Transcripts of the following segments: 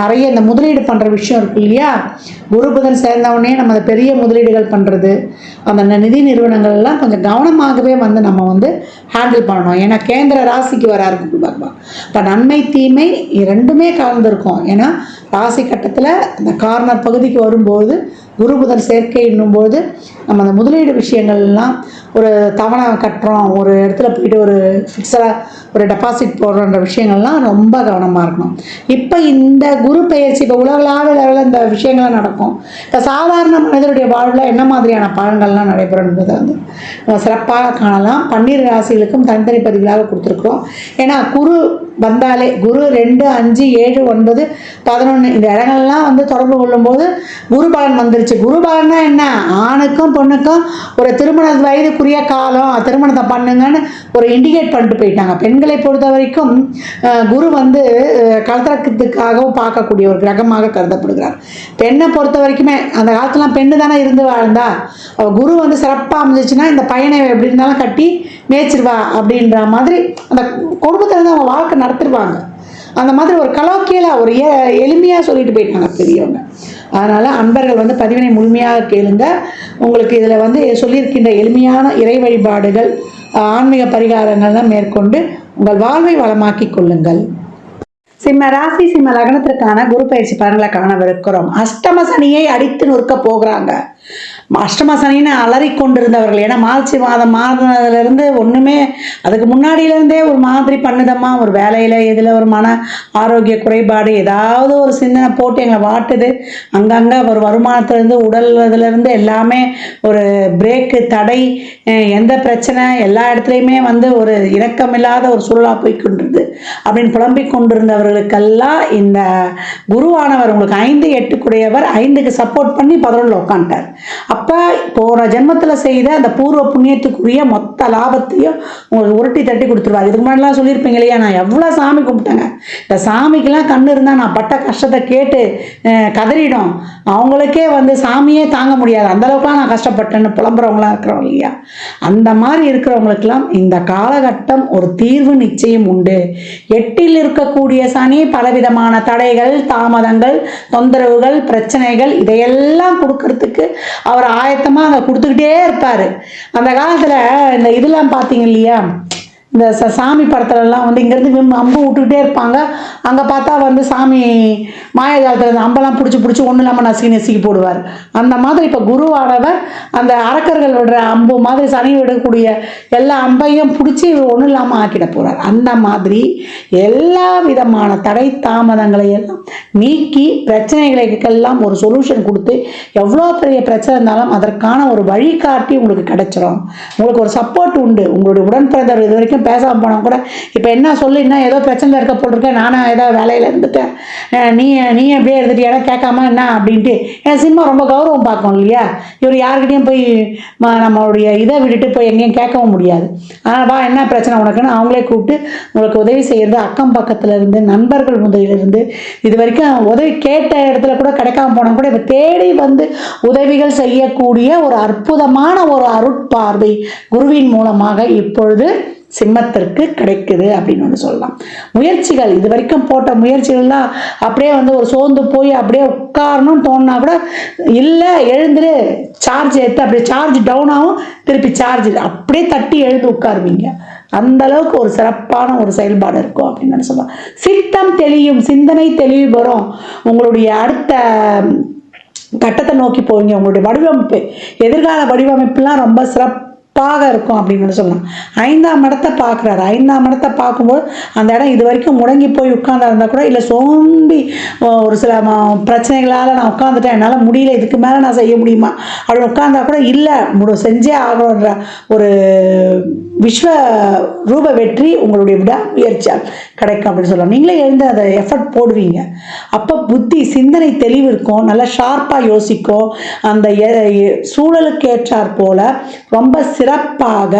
நிறைய இந்த முதலீடு பண்ணுற விஷயம் இருக்கு இல்லையா? குரு புதன் சேர்ந்தவுடனே நம்ம அந்த பெரிய முதலீடுகள் பண்ணுறது அந்த நிதி நிறுவனங்கள் எல்லாம் கொஞ்சம் கவனமாகவே வந்து நம்ம வந்து ஹேண்டில் பண்ணணும். ஏன்னா கேந்திர ராசிக்கு வராரு குரு பகவான். இப்போ நன்மை தீமை ரெண்டுமே கலந்துருக்கும். ஏன்னா ராசி கட்டத்தில் இந்த கார்னர் பகுதிக்கு வரும்போது குரு புதன் சேர்க்கை என்னும்போது நம்ம அந்த முதலீடு விஷயங்கள்லாம் ஒரு தவணை கட்டுறோம் ஒரு இடத்துல போயிட்டு ஒரு ஃபிக்ஸடாக ஒரு டெபாசிட் போடுறோன்ற விஷயங்கள்லாம் ரொம்ப கவனமாக இருக்கணும். இப்போ இந்த குரு பெயர்ச்சி இப்போ உலகளாவிய லெவலில் இந்த விஷயங்கள்லாம் நடக்கும்? இப்போ சாதாரண மனிதருடைய வாழ்வில் என்ன மாதிரியான பலன்கள்லாம் நடைபெறும் என்பதை வந்து நம்ம சிறப்பாக காணலாம். பன்னீர் ராசிகளுக்கும் தனித்தனி பதிவுகளாக கொடுத்துருக்குறோம். ஏன்னா குரு வந்தாலே குரு ரெண்டு அஞ்சு ஏழு ஒன்பது பதினொன்று இந்த இடங்கள்லாம் வந்து தொடர்பு கொள்ளும்போது குரு பலன் வந்துருச்சு. குரு பலன்னா என்ன? ஆணுக்கும் பொண்ணுக்கும் ஒரு திருமண வயதுக்குரிய காலம். திருமணத்தை பண்ணுங்கன்னு ஒரு இண்டிகேட் பண்ணிட்டு போயிட்டாங்க. பெண்களை பொறுத்த வரைக்கும் குரு வந்து அஹ், கலத்திரக்கத்துக்காகவும் பார்க்கக்கூடிய ஒரு கிரகமாக கருதப்படுகிறார். பெண்ணை பொறுத்த வரைக்குமே அந்த காலத்துலாம் பெண்ணு தானே இருந்து வாழ்ந்தா? குரு வந்து சிறப்பாக அமைஞ்சிச்சுன்னா இந்த பையனை எப்படி இருந்தாலும் கட்டி மேய்ச்சிருவா அப்படின்ற மாதிரி அந்த குடும்பத்தில் இருந்து அவங்க வாழ்க்கை நடத்திருவாங்க அந்த மாதிரி ஒரு கலாக்கியலாக ஒரு எளிமையாக சொல்லிட்டு போயிட்டாங்க பெரியவங்க. அதனால் அன்பர்கள் வந்து பதிவினை முழுமையாக கேளுங்க. உங்களுக்கு இதில் வந்து சொல்லியிருக்கின்ற எளிமையான இறை வழிபாடுகள் ஆன்மீக பரிகாரங்கள்லாம் மேற்கொண்டு உங்கள் வாழ்வை வளமாக்கிக் கொள்ளுங்கள். சிம்ம ராசி சிம்ம லக்னத்திற்கான குரு பயிற்சி பலன்களை காணவிருக்கிறோம். அஷ்டம சனியை அடித்து நொறுக்க போகிறாங்க. அஷ்டம சனின்னு அலறி கொண்டிருந்தவர்கள் ஏன்னா மார்ச் மாதம் மாதத்துலேருந்து ஒன்றுமே அதுக்கு முன்னாடியிலேருந்தே ஒரு மாதிரி பண்ணுதம்மா. ஒரு வேலையில் இதில் ஒரு மன ஆரோக்கிய குறைபாடு ஏதாவது ஒரு சிந்தனை போட்டு எங்களை வாட்டுது. அங்கங்கே ஒரு வருமானத்துலேருந்து உடல் இதுலேருந்து எல்லாமே ஒரு பிரேக்கு தடை எந்த பிரச்சனை எல்லா இடத்துலையுமே வந்து ஒரு இணக்கமில்லாத ஒரு சூழலாக போய் கொண்டிருது. அப்படின்னு புலம்பிக் கொண்டிருந்தவர்களுக்கெல்லாம் இந்த குருவானவர் உங்களுக்கு ஐந்து எட்டுக்குடையவர் ஐந்துக்கு சப்போர்ட் பண்ணி பதினொன்றில் உட்காந்துட்டார் அப்போ அப்போ போன ஜென்மத்தில் செய்த அந்த பூர்வ புண்ணியத்துக்குரிய மொத்த லாபத்தையும் உங்களுக்கு உருட்டி தட்டி கொடுத்துருவாரு. இதுக்கு முன்னாடிலாம் சொல்லியிருப்பீங்க இல்லையா? நான் எவ்வளோ சாமி கும்பிட்டேங்க. இந்த சாமிக்கெலாம் கண்ணு இருந்தால் நான் பட்ட கஷ்டத்தை கேட்டு கதறிடும். அவங்களுக்கே வந்து சாமியே தாங்க முடியாது. அந்த அளவுக்குலாம் நான் கஷ்டப்பட்டேன்னு புலம்புறவங்களாம் இருக்கிறோம் இல்லையா? அந்த மாதிரி இருக்கிறவங்களுக்கெல்லாம் இந்த காலகட்டம் ஒரு தீர்வு நிச்சயம் உண்டு. எட்டில் இருக்கக்கூடிய சனி பலவிதமான தடைகள் தாமதங்கள் தொந்தரவுகள் பிரச்சனைகள் இதையெல்லாம் கொடுக்கறதுக்கு அவர் ஆயத்தமாக அங்கே கொடுத்துக்கிட்டே இருப்பார். அந்த காலத்தில் இந்த இதெல்லாம் பார்த்தீங்க இல்லையா? இந்த ச சாமி படத்துலலாம் வந்து இங்கேருந்து விம் அம்பு விட்டுக்கிட்டே இருப்பாங்க. அங்கே பார்த்தா வந்து சாமி மாயாஜாலத்தில் இந்த அம்பெல்லாம் பிடிச்சி பிடிச்சி ஒன்றும் இல்லாமல் நசுக்கி நசுக்கி போடுவார். அந்த மாதிரி இப்போ குருவானவர் அந்த அரக்கர்கள் விடுற அம்பு மாதிரி சனி விடக்கூடிய எல்லா அம்பையும் பிடிச்சி ஒன்றும் இல்லாமல் ஆக்கிட போகிறார் அந்த மாதிரி எல்லா விதமான தடை தாமதங்களை எல்லாம் நீக்கி பிரச்சனைகளுக்கெல்லாம் ஒரு சொல்யூஷன் கொடுத்து எவ்வளோ பெரிய பிரச்சனை இருந்தாலும் அதற்கான ஒரு வழிகாட்டி உங்களுக்கு கிடைச்சிரும். உங்களுக்கு ஒரு சப்போர்ட் உண்டு. உங்களுடைய உடன்பிறந்தவர் இது வரைக்கும் பேசாமல் போனால் கூட இப்போ என்ன சொல்லி என்ன ஏதோ பிரச்சனை இருக்க போட்டிருக்கேன் நானும் ஏதோ வேலையில் இருந்துட்டேன். நீ நீ அப்படியே இருந்துட்டியா கேட்காம என்ன அப்படின்ட்டு. ஏன் சினிமா ரொம்ப கௌரவம் பார்க்கணும் இல்லையா? இவர் யாருக்கிட்டையும் போய் ம- நம்மளுடைய இதை விட்டுட்டு போய் எங்கேயும் கேட்கவும் முடியாது. ஆனால் வா என்ன பிரச்சனை உனக்குன்னு அவங்களே கூப்பிட்டு உங்களுக்கு உதவி செய்கிறது அக்கம் பக்கத்தில் இருந்து நண்பர்கள் முதலிலிருந்து இது வரைக்கும் உதவி கேட்ட இடத்துல கூட கிடைக்காம போனால் கூட இப்போ தேடி வந்து உதவிகள் செய்யக்கூடிய ஒரு அற்புதமான ஒரு அருட்பார்வை குருவின் மூலமாக இப்பொழுது சிம்மத்திற்கு கிடைக்குது அப்படின்னு ஒன்று சொல்லலாம். முயற்சிகள் இது வரைக்கும் போட்ட முயற்சிகள்லாம் அப்படியே வந்து ஒரு சோர்ந்து போய் அப்படியே உட்காரணும்னு தோணுனா கூட இல்லை எழுந்துரு சார்ஜ் எடுத்து அப்படியே சார்ஜ் டவுன் ஆகும் திருப்பி சார்ஜ் அப்படியே தட்டி எழுந்து உட்காருவீங்க. அந்த அளவுக்கு ஒரு சிறப்பான ஒரு செயல்பாடு இருக்கும் அப்படின்னு சொல்லலாம் சித்தம் தெளியும் சிந்தனை தெளிவு வரும் உங்களுடைய அடுத்த கட்டத்தை நோக்கி போவீங்க. உங்களுடைய வடிவமைப்பு எதிர்கால வடிவமைப்புலாம் ரொம்ப சிறப்பு பாக இருக்கும் அப்படின்னு சொல்லலாம். ஐந்தாம் இடத்தை பார்க்குறாரு. ஐந்தாம் இடத்தை பார்க்கும்போது அந்த இடம் இது வரைக்கும் முடங்கி போய் உட்கார்ந்தா இருந்தால் கூட இல்லை சோம்பி ஒரு சில பிரச்சனைகளால் நான் உட்காந்துட்டேன் என்னால் முடியல இதுக்கு மேலே நான் செய்ய முடியுமா? அப்படி உட்காந்தா கூட இல்லை முடி செஞ்சே ஆகணுன்ற ஒரு விஸ்வ ரூப வெற்றி உங்களுடைய விடாமுயற்சியால் கிடைக்கும் அப்படின்னு சொல்லலாம். நீங்களே எழுந்து அதை எஃபர்ட் போடுவீங்க. அப்போ புத்தி சிந்தனை தெளிவு இருக்கும். நல்லா ஷார்ப்பாக யோசிக்கும். அந்த சூழலுக்கு ஏற்றாற் போல ரொம்ப சிறப்பாக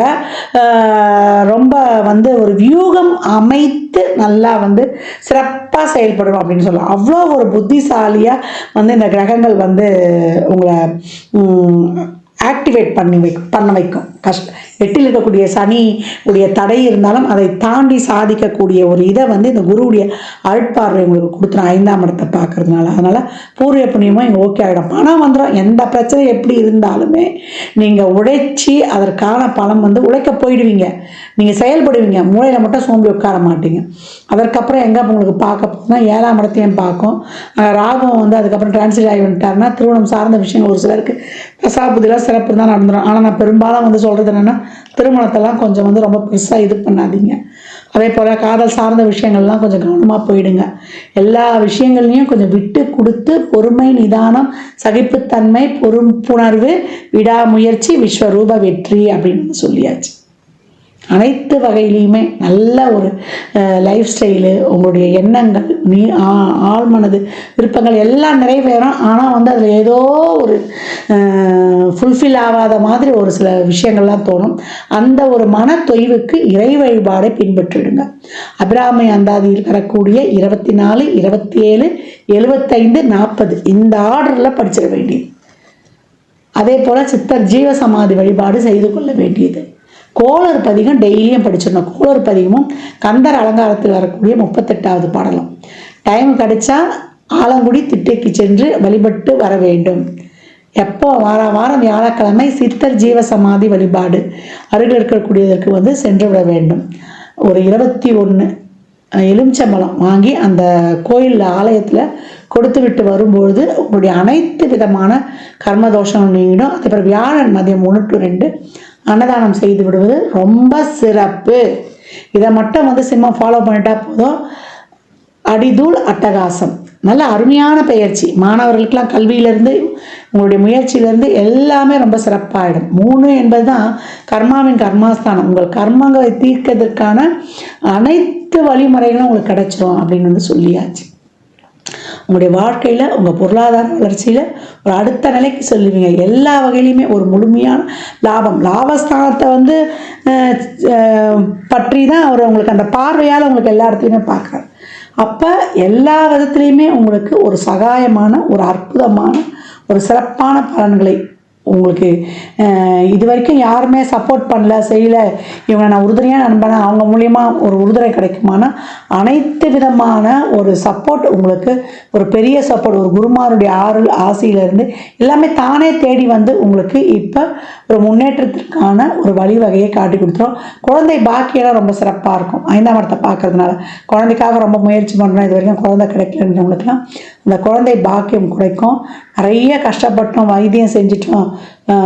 ரொம்ப வந்து ஒரு வியூகம் அமைத்து நல்லா வந்து சிறப்பாக செயல்படும் அப்படின்னு சொல்லலாம். அவ்வளோ ஒரு புத்திசாலியாக வந்து இந்த கிரகங்கள் வந்து உங்களை ஆக்டிவேட் பண்ணி வை பண்ண வைக்கும். கஷ்ட எட்டில் இருக்கக்கூடிய சனி உடைய தடை இருந்தாலும் அதை தாண்டி சாதிக்கக்கூடிய ஒரு இதை வந்து இந்த குருவுடைய அருட்பார்வை உங்களுக்கு கொடுத்துரும் ஐந்தாம் இடத்தை பார்க்கறதுனால. அதனால் பூர்வ புண்ணியமும் இங்கே ஓகே ஆகிடும் பணம் வந்துடும் எந்த பிரச்சனை எப்படி இருந்தாலுமே நீங்கள் உழைச்சி அதற்கான பணம் வந்து உழைக்க போயிடுவீங்க. நீங்கள் செயல்படுவீங்க. மூளையில் மட்டும் சோம்பி உட்கார மாட்டீங்க. அதற்கப்புறம் எங்கே உங்களுக்கு பார்க்க போகுதுன்னா ஏழாம் இடத்தையும் பார்க்கும். ராகம் வந்து அதுக்கப்புறம் டிரான்ஸ்லேட் ஆகி வந்துட்டாருன்னா திருமணம் சார்ந்த விஷயங்கள் ஒரு சிலருக்கு தசாபுதிலாம் சிறப்பு தான் நடந்துடும் ஆனால் நான் பெரும்பாலும் வந்து சொல்கிறேன் சொல்கிறது என்னென்னா திருமணத்தெல்லாம் கொஞ்சம் வந்து ரொம்ப பெருசாக இது பண்ணாதீங்க. அதே போல் காதல் சார்ந்த விஷயங்கள்லாம் கொஞ்சம் கவனமாக போயிடுங்க. எல்லா விஷயங்கள்லையும் கொஞ்சம் விட்டு கொடுத்து பொறுமை நிதானம் சகிப்புத்தன்மை பொறுப்புணர்வு விடாமுயற்சி விஸ்வரூப வெற்றி அப்படின்னு சொல்லியாச்சு. அனைத்து வகையிலையுமே நல்ல ஒரு லைஃப் ஸ்டைலு உங்களுடைய எண்ணங்கள் நீ ஆ- ஆழ்மனது விருப்பங்கள் எல்லாம் நிறைவேறும். ஆனால் வந்து அதில் ஏதோ ஒரு ஃபுல்ஃபில் ஆகாத மாதிரி ஒரு சில விஷயங்கள்லாம் தோணும். அந்த ஒரு மன தொய்வுக்கு இறை வழிபாடை பின்பற்றிடுங்க. அபிராமி அந்தாதியில் வரக்கூடிய இருபத்தி நாலு இருபத்தி ஏழு எழுபத்தைந்து நாற்பது. இந்த ஆர்டரில் படிச்சிட வேண்டியது. அதே போல் சித்தர் ஜீவசமாதி வழிபாடு செய்து கொள்ள வேண்டியது. கோளர் பதிகம் டெய்லியும் படிச்சிடணும். கோளர் பதிகமும் கந்தர் அலங்காரத்தில் வரக்கூடிய முப்பத்தெட்டாவது பாடலும். டைம் கிடைச்சா ஆலங்குடி திட்டைக்கு சென்று வழிபட்டு வர வேண்டும். எப்போ? வார வாரம் வியாழக்கிழமை சித்தர் ஜீவ சமாதி வழிபாடு. அருகில் இருக்கக்கூடியதற்கு வந்து சென்று விட வேண்டும். ஒரு இருபத்தி ஒன்று எலுமிச்சம்பழம் வாங்கி அந்த கோயிலில் ஆலயத்தில் கொடுத்து விட்டு வரும்பொழுது உங்களுடைய அனைத்து விதமான கர்மதோஷம் நீங்கிடும். அதுக்கப்புறம் வியாழன் மதியம் ஒன்று டு ரெண்டு அன்னதானம் செய்து விடுவது ரொம்ப சிறப்பு. இதை மட்டும் வந்து சிம்மம் ஃபாலோ பண்ணிட்டா போதும். அடிதூள் அட்டகாசம். நல்ல அருமையான பயிற்சி மாணவர்களுக்கெல்லாம் கல்வியிலேருந்து உங்களுடைய முயற்சியிலேருந்து எல்லாமே ரொம்ப சிறப்பாகிடும் மூணு என்பது தான் கர்மாவின் கர்மாஸ்தானம். உங்கள் கர்மங்களை தீர்க்கிறதுக்கான அனைத்து வழிமுறைகளும் உங்களுக்கு கிடைச்சிரும் அப்படின்னு வந்து சொல்லியாச்சு. உங்களுடைய வாழ்க்கையில் உங்கள் பொருளாதார வளர்ச்சியில் ஒரு அடுத்த நிலைக்கு சொல்லுவீங்க. எல்லா வகையிலையுமே ஒரு முழுமையான லாபம். லாபஸ்தானத்தை வந்து பற்றி தான் அவர் உங்களுக்கு அந்த பார்வையால் உங்களுக்கு எல்லா இடத்துலையுமே பார்க்குறாரு. அப்போ எல்லா விதத்துலேயுமே உங்களுக்கு ஒரு சகாயமான ஒரு அற்புதமான ஒரு சிறப்பான பலன்களை உங்களுக்கு. இது வரைக்கும் யாருமே சப்போர்ட் பண்ணல செய்யல. இவங்க நான் உறுதுணையாக நண்பனா அவங்க மூலியமாக ஒரு உறுதுணை கிடைக்குமானா அனைத்து விதமான ஒரு சப்போர்ட் உங்களுக்கு ஒரு பெரிய சப்போர்ட் ஒரு குருமாருடைய ஆறு ஆசையிலேருந்து எல்லாமே தானே தேடி வந்து உங்களுக்கு இப்போ ஒரு முன்னேற்றத்திற்கான ஒரு வழிவகையை காட்டி கொடுத்துரும். குழந்தை பாக்கியெல்லாம் ரொம்ப சிறப்பாக இருக்கும். ஐந்தாம் இடத்தை பார்க்கறதுனால. குழந்தைக்காக ரொம்ப முயற்சி பண்ணுறோம் இது வரைக்கும் குழந்தை கிடைக்கலன்றவங்களுக்குலாம் அந்த குழந்தை பாக்கியம் கிடைக்கும் நிறைய கஷ்டப்பட்டோம் வைத்தியம் செஞ்சிட்டோம்.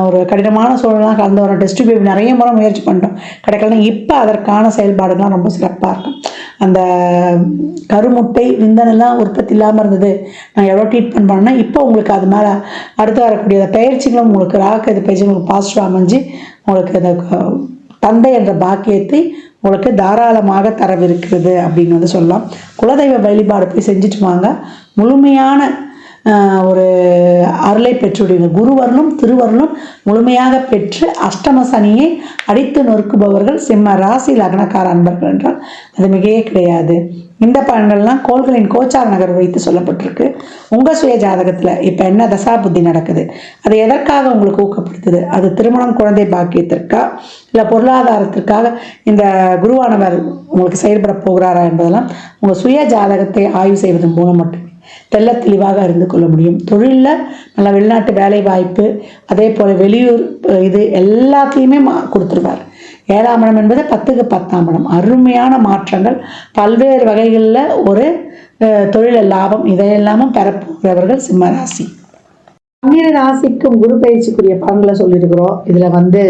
ஒரு கடினமான சூழலாம் கலந்து வரோம் டெஸ்ட் பேபி நிறைய முறை முயற்சி பண்ணிட்டோம். கிடைக்கலன்னா இப்போ அதற்கான செயல்பாடுலாம் ரொம்ப சிறப்பாக இருக்கும். அந்த கருமுட்டை விந்தனெல்லாம் உற்பத்தி இல்லாமல் இருந்தது. நான் எவ்வளோ ட்ரீட்மெண்ட் பண்ணேன்னா இப்போ உங்களுக்கு அது மேலே அடுத்து வரக்கூடிய அந்த பயிற்சிகளும் உங்களுக்கு ராக இது பயிற்சி உங்களுக்கு பாசிட்டிவ் அமைஞ்சு உங்களுக்கு அந்த தந்தை என்ற பாக்கியத்தை உங்களுக்கு தாராளமாக தரவிருக்கிறது அப்படின்னு வந்து சொல்லலாம். குலதெய்வ வழிபாடு போய் செஞ்சுட்டு வாங்க. முழுமையான ஒரு அருளை பெற்றுவிடுவீங்க குருவருளும் திருவருளும் முழுமையாக பெற்று அஷ்டம சனியை அடித்து நொறுக்குபவர்கள் சிம்ம ராசி லக்னக்கார அன்பர்கள் என்றால் அது மிகையே கிடையாது. இந்த பலன்கள்லாம் கோள்களின் கோச்சார நகர் வைத்து சொல்லப்பட்டிருக்கு. உங்கள் சுய ஜாதகத்தில் இப்போ என்ன தசா புத்தி நடக்குது? அது எதற்காக உங்களுக்கு ஊக்கப்படுத்துது? அது திருமணம் குழந்தை பாக்கியத்திற்கா? இல்லை பொருளாதாரத்திற்காக இந்த குருவானவர் உங்களுக்கு செயல்பட போகிறாரா என்பதெல்லாம் உங்கள் சுய ஜாதகத்தை ஆய்வு செய்வதன் மூலம் மட்டுமே தெள்ள தெளிவாக அறிந்து கொள்ள முடியும். தொழிலில் நல்ல வெளிநாட்டு வேலை வாய்ப்பு அதே போல் வெளியூர் இது எல்லாத்தையுமே மா கொடுத்துருவார். ஏழாம் இடம் என்பது பத்துக்கு பத்தாம் இடம். அருமையான மாற்றங்கள். பல்வேறு வகைகளில் ஒரு அஹ், தொழில லாபம். இதையெல்லாமும் பெறப்போகிறவர்கள் சிம்மராசி பன்னிரு ராசிக்கும் குரு பயிற்சிக்குரிய பலன்களை சொல்லியிருக்கிறோம். இதில் வந்து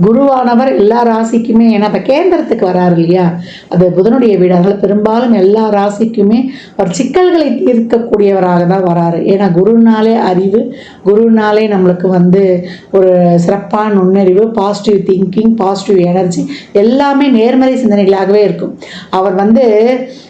குருவானவர் எல்லா ராசிக்குமே ஏன்னா இப்போ கேந்திரத்துக்கு வராரு இல்லையா? அது புதனுடைய வீடு. அதனால் பெரும்பாலும் எல்லா ராசிக்குமே அவர் சிக்கல்களை தீர்க்கக்கூடியவராக தான் வராரு. ஏன்னா குருனாலே அறிவு குருனாலே நம்மளுக்கு வந்து ஒரு சிறப்பான நுண்ணறிவு பாசிட்டிவ் திங்கிங் பாசிட்டிவ் எனர்ஜி எல்லாமே நேர்மறை சிந்தனைகளாகவே இருக்கும். அவர் வந்து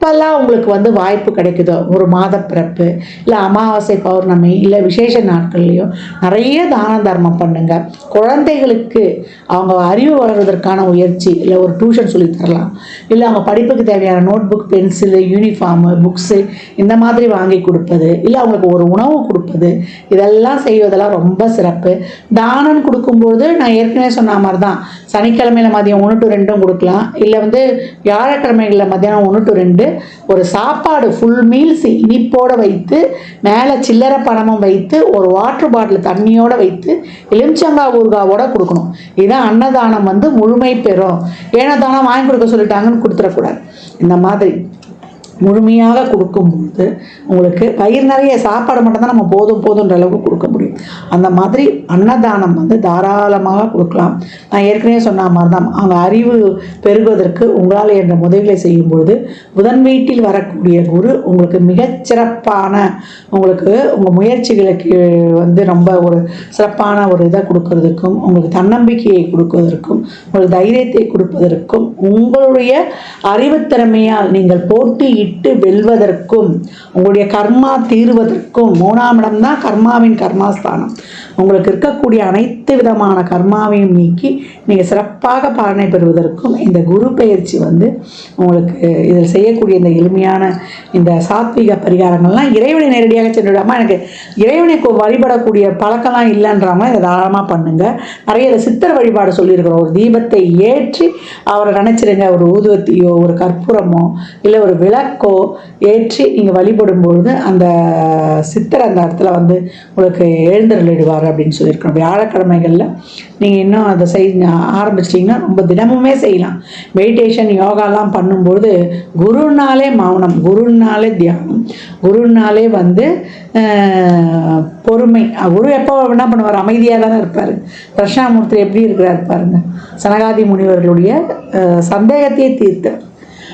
எப்பெல்லாம் உங்களுக்கு வந்து வாய்ப்பு கிடைக்குதோ? ஒரு மாத பிறப்பு இல்லை அமாவாசை பௌர்ணமி இல்லை விசேஷ நாட்கள்லையோ நிறைய தான தர்மம் பண்ணுங்க. குழந்தைகளுக்கு அவங்க அறிவு வளர்வதற்கான முயற்சி இல்லை ஒரு டியூஷன் சொல்லி தரலாம். இல்லை அவங்க படிப்புக்கு தேவையான notebook pencil uniform books இந்த மாதிரி வாங்கி கொடுப்பது இல்லை அவங்களுக்கு ஒரு உணவு கொடுப்பது இதெல்லாம் செய்வதெல்லாம் ரொம்ப சிறப்பு. தானம் கொடுக்கும்போது நான் ஏற்கனவே சொன்ன மாதிரி தான் சனிக்கிழமையில மதியம் ஒன்று டு ரெண்டும் கொடுக்கலாம். இல்லை வந்து வியாழக்கிழமைகளில் மதியானம் ஒன்று டு ரெண்டு ஒரு சாப்பாடு ஃபுல் மீல்ஸ் இனிப்போடு வைத்து மேலே சில்லறை பணமும் வைத்து ஒரு வாட்டர் பாட்டில் தண்ணியோட வைத்து எலுமிச்சங்காய் ஊறுகாவோட கொடுக்கணும். இதுதான் அன்னதானம் வந்து முழுமை பெறும். ஏனதானம் வாங்கி கொடுக்க சொல்லிட்டாங்கன்னு கொடுத்துடக்கூடாது. இந்த மாதிரி முழுமையாக கொடுக்கும்போது உங்களுக்கு பயிர் நிறைய சாப்பாடு மட்டும்தான் நம்ம போதும் போதுன்ற அளவுக்கு கொடுக்க முடியும். அந்த மாதிரி அன்னதானம் வந்து தாராளமாக கொடுக்கலாம். நான் ஏற்கனவே சொன்ன மாதிரி தான் அவங்க அறிவு பெருகுவதற்கு உங்களால் என்ற உதவிகளை செய்யும்பொழுது புதன் வீட்டில் வரக்கூடிய குரு உங்களுக்கு மிகச்சிறப்பான உங்களுக்கு உங்கள் முயற்சிகளுக்கு வந்து ரொம்ப ஒரு சிறப்பான ஒரு இதை கொடுக்கறதுக்கும் உங்களுக்கு தன்னம்பிக்கையை கொடுப்பதற்கும் உங்களுக்கு தைரியத்தை கொடுப்பதற்கும் உங்களுடைய அறிவுத்திறமையால் நீங்கள் போட்டியிட்டு விட்டு வெல்வதற்கும் உங்களுடைய கர்மா தீர்வதற்கும் மூணாம் இடம் தான் கர்மாவின் கர்மாஸ்தானம். உங்களுக்கு இருக்கக்கூடிய அனைத்து விதமான கர்மாவையும் நீக்கி நீங்கள் சிறப்பாக பலனை பெறுவதற்கும் இந்த குரு பயிற்சி வந்து உங்களுக்கு இதில் செய்யக்கூடிய இந்த எளிமையான இந்த சாத்விக பரிகாரங்கள்லாம் இறைவனை நேரடியாக சென்று விடாமல் எனக்கு இறைவனை வழிபடக்கூடிய பழக்கம்லாம் இல்லைன்றாம இதை தாராளமாக பண்ணுங்கள் நிறைய இந்த சித்தர் வழிபாடு சொல்லியிருக்கிறோம். ஒரு தீபத்தை ஏற்றி அவரை நினச்சிருங்க. ஒரு ஊதுவத்தியோ ஒரு கற்பூரமோ இல்லை ஒரு விளக்கு விளக்கோ ஏற்றி நீங்கள் வழிபடும்பொழுது அந்த சித்தர் அந்த இடத்துல வந்து உங்களுக்கு எழுந்தருளிடுவார் அப்படின்னு சொல்லியிருக்கோம் வியாழக்கிழமைகளில் நீங்கள் இன்னும் அதை செய் ஆரம்பிச்சிட்டிங்கன்னா ரொம்ப தினமுமே செய்யலாம். மெடிடேஷன் யோகாலாம் பண்ணும்பொழுது குருனாலே மௌனம் குருனாலே தியானம் குருனாலே வந்து பொறுமை. குரு எப்போ என்ன பண்ணுவார்? அமைதியாக தானே இருப்பார். தட்சிணாமூர்த்தி எப்படி இருக்கிறார் பாருங்க. சனகாதி முனிவர்களுடைய சந்தேகத்தையே தீர்த்து.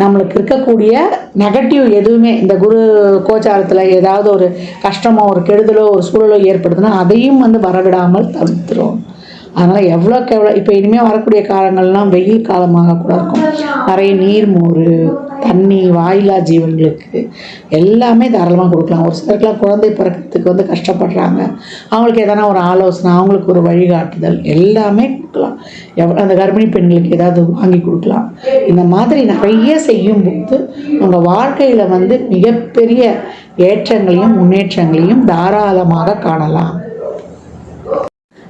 நம்மளுக்கு இருக்கக்கூடிய நெகட்டிவ் எதுவுமே இந்த குரு கோச்சாரத்தில் ஏதாவது ஒரு கஷ்டமோ ஒரு கெடுதலோ ஒரு சூழலோ ஏற்படுதுன்னா அதையும் வந்து வரவிடாமல் தவிர்த்துரும். அதனால் எவ்வளோக்கு எவ்வளோ இப்போ இனிமேல் வரக்கூடிய காலங்கள்லாம் வெயில் காலமாக கூட இருக்கும். நிறைய நீர் மோர் தண்ணி வாயிலா ஜீவன்களுக்கு எல்லாமே தாராளமாக கொடுக்கலாம். ஒரு சிலருக்குலாம் குழந்தை பிறக்கிறதுக்கு வந்து கஷ்டப்படுறாங்க. அவங்களுக்கு எதனா ஒரு ஆலோசனை அவங்களுக்கு ஒரு வழிகாட்டுதல் எல்லாமே கொடுக்கலாம். எவ்வளோ அந்த கர்ப்பிணி பெண்களுக்கு ஏதாவது வாங்கி கொடுக்கலாம். இந்த மாதிரி நிறைய செய்யும் போது உங்கள் வாழ்க்கையில் வந்து மிகப்பெரிய ஏற்றங்களையும் முன்னேற்றங்களையும் தாராளமாக காணலாம்.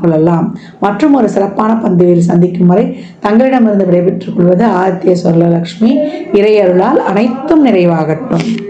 கொள்ளலாம். மற்றும் ஒரு சிறப்பான பந்தியில் சந்திக்கும் வரை தங்களிடமிருந்து விடைபெற்றுக் கொள்வது ஆதித்ய சொர்லலக்ஷ்மி இறையருளால் அனைத்தும் நிறைவாகட்டும்.